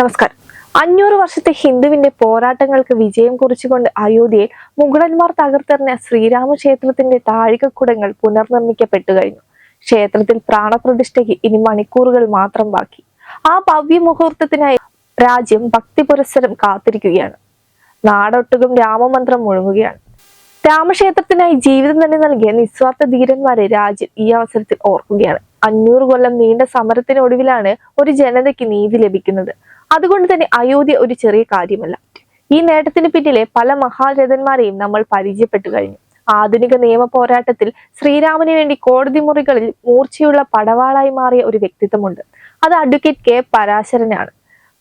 നമസ്കാരം. അഞ്ഞൂറ് വർഷത്തെ ഹിന്ദുവിന്റെ പോരാട്ടങ്ങൾക്ക് വിജയം കുറിച്ചുകൊണ്ട് അയോധ്യയിൽ മുഗളന്മാർ തകർത്തെറിഞ്ഞ ശ്രീരാമക്ഷേത്രത്തിന്റെ താഴികക്കുടങ്ങൾ പുനർനിർമ്മിക്കപ്പെട്ടു കഴിഞ്ഞു. ക്ഷേത്രത്തിൽ പ്രാണപ്രതിഷ്ഠയ്ക്ക് ഇനി മണിക്കൂറുകൾ മാത്രം ബാക്കി. ആ ഭവ്യ മുഹൂർത്തത്തിനായി രാജ്യം ഭക്തി പുരസ്സരം കാത്തിരിക്കുകയാണ്. നാടൊട്ടുകും രാമമന്ത്രം മുഴങ്ങുകയാണ്. രാമക്ഷേത്രത്തിനായി ജീവിതം തന്നെ നൽകിയ നിസ്വാർത്ഥ ധീരന്മാരെ രാജ്യം ഈ അവസരത്തിൽ ഓർക്കുകയാണ്. അഞ്ഞൂറ് കൊല്ലം നീണ്ട സമരത്തിനൊടുവിലാണ് ഒരു ജനതയ്ക്ക് നീതി ലഭിക്കുന്നത്. അതുകൊണ്ട് തന്നെ അയോധ്യ ഒരു ചെറിയ കാര്യമല്ല. ഈ നേട്ടത്തിന് പിന്നിലെ പല മഹാരഥന്മാരെയും നമ്മൾ പരിചയപ്പെട്ടു കഴിഞ്ഞു. ആധുനിക നിയമ പോരാട്ടത്തിൽ ശ്രീരാമന് വേണ്ടി കോടതി മുറികളിൽ മൂർച്ചയുള്ള പടവാളായി മാറിയ ഒരു വ്യക്തിത്വമുണ്ട്. അത് അഡ്വക്കേറ്റ് കെ പരാശരനാണ്.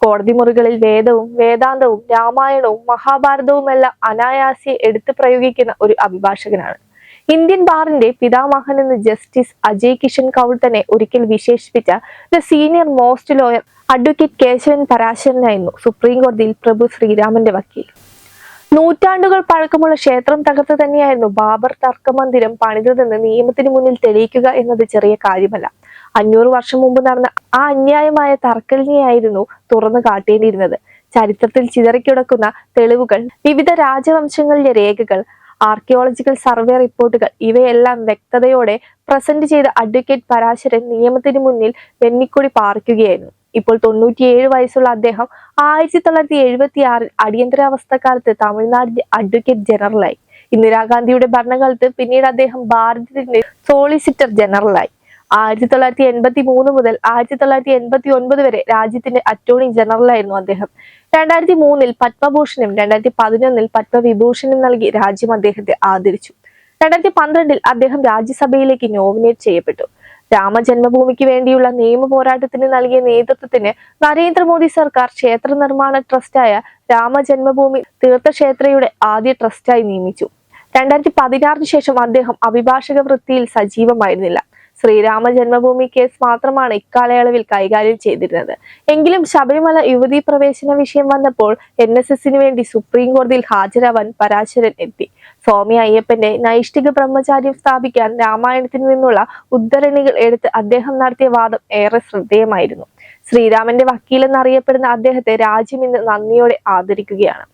കോടതി മുറികളിൽ വേദവും വേദാന്തവും രാമായണവും മഹാഭാരതവുമെല്ലാം അനായാസി എടുത്തു പ്രയോഗിക്കുന്ന ഒരു അഭിഭാഷകനാണ്. ഇന്ത്യൻ ബാറിന്റെ പിതാമഹൻ എന്ന് ജസ്റ്റിസ് അജയ് കിഷൻ കൗൾ തന്നെ ഒരിക്കൽ വിശേഷിപ്പിച്ച the senior most lawyer advocate Keshavan പരാശരനായിരുന്നു supreme കോടതിയിൽ പ്രഭു ശ്രീരാമന്റെ വക്കീൽ. നൂറ്റാണ്ടുകൾ പഴക്കമുള്ള ക്ഷേത്രം തകർത്ത് തന്നെയായിരുന്നു ബാബർ തർക്കമന്ദിരം പണിതതെന്ന് നിയമത്തിന് മുന്നിൽ തെളിയിക്കുക എന്നത് ചെറിയ കാര്യമല്ല. അഞ്ഞൂറ് വർഷം മുമ്പ് നടന്ന ആ അന്യായമായ തർക്കലിനെയായിരുന്നു തുറന്നു കാട്ടേണ്ടിയിരുന്നത്. ചരിത്രത്തിൽ ചിതറിക്കിടക്കുന്ന തെളിവുകൾ വിവിധ രാജവംശങ്ങളിലെ രേഖകൾ ആർക്കിയോളജിക്കൽ സർവേ റിപ്പോർട്ടുകൾ ഇവയെല്ലാം വ്യക്തതയോടെ പ്രസന്റ് ചെയ്ത അഡ്വക്കേറ്റ് പരാശരൻ നിയമത്തിന് മുന്നിൽ വെന്നിക്കൊടി പാർക്കുകയായിരുന്നു ഇപ്പോൾ തൊണ്ണൂറ്റിയേഴ് വയസ്സുള്ള അദ്ദേഹം ആയിരത്തി തൊള്ളായിരത്തി എഴുപത്തി ആറിൽ അടിയന്തരാവസ്ഥക്കാലത്ത് തമിഴ്നാടിന്റെ അഡ്വക്കേറ്റ് ജനറലായി ഇന്ദിരാഗാന്ധിയുടെ ഭരണകാലത്ത് പിന്നീട് അദ്ദേഹം ഭാരതത്തിന്റെ സോളിസിറ്റർ ജനറലായി ആയിരത്തി തൊള്ളായിരത്തി എൺപത്തി മൂന്ന് മുതൽ ആയിരത്തി തൊള്ളായിരത്തി എൺപത്തി ഒൻപത് വരെ രാജ്യത്തിന്റെ അറ്റോർണി ജനറൽ ആയിരുന്നു അദ്ദേഹം. രണ്ടായിരത്തി മൂന്നിൽ പത്മഭൂഷണും രണ്ടായിരത്തി പതിനൊന്നിൽ പത്മവിഭൂഷണും നൽകി രാജ്യം അദ്ദേഹത്തെ ആദരിച്ചു. രണ്ടായിരത്തി പന്ത്രണ്ടിൽ അദ്ദേഹം രാജ്യസഭയിലേക്ക് നോമിനേറ്റ് ചെയ്യപ്പെട്ടു. രാമജന്മഭൂമിക്ക് വേണ്ടിയുള്ള നിയമ പോരാട്ടത്തിന് നൽകിയ നേതൃത്വത്തിന് നരേന്ദ്രമോദി സർക്കാർ ക്ഷേത്ര നിർമ്മാണ ട്രസ്റ്റായ രാമജന്മഭൂമി തീർത്ഥക്ഷേത്രയുടെ ആദ്യ ട്രസ്റ്റായി നിയമിച്ചു. രണ്ടായിരത്തി പതിനാറിന് ശേഷം അദ്ദേഹം അഭിഭാഷക വൃത്തിയിൽ സജീവമായിരുന്നില്ല. ശ്രീരാമ ജന്മഭൂമി കേസ് മാത്രമാണ് ഇക്കാലയളവിൽ കൈകാര്യം ചെയ്തിരുന്നത്. എങ്കിലും ശബരിമല യുവതീ പ്രവേശന വിഷയം വന്നപ്പോൾ എൻ എസ് എസിന് വേണ്ടി സുപ്രീം കോടതിയിൽ ഹാജരാവാൻ പരാശരൻ എത്തി. സ്വാമി അയ്യപ്പന്റെ നൈഷ്ഠിക ബ്രഹ്മചാര്യം സ്ഥാപിക്കാൻ രാമായണത്തിൽ നിന്നുള്ള ഉദ്ധരണികൾ എടുത്ത് അദ്ദേഹം നടത്തിയ വാദം ഏറെ ശ്രദ്ധേയമായിരുന്നു. ശ്രീരാമന്റെ വക്കീലെന്ന് അറിയപ്പെടുന്ന അദ്ദേഹത്തെ രാജ്യം ഇന്ന് നന്ദിയോടെ ആദരിക്കുകയാണ്.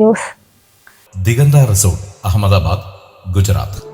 News Diganta resort Ahmedabad Gujarat.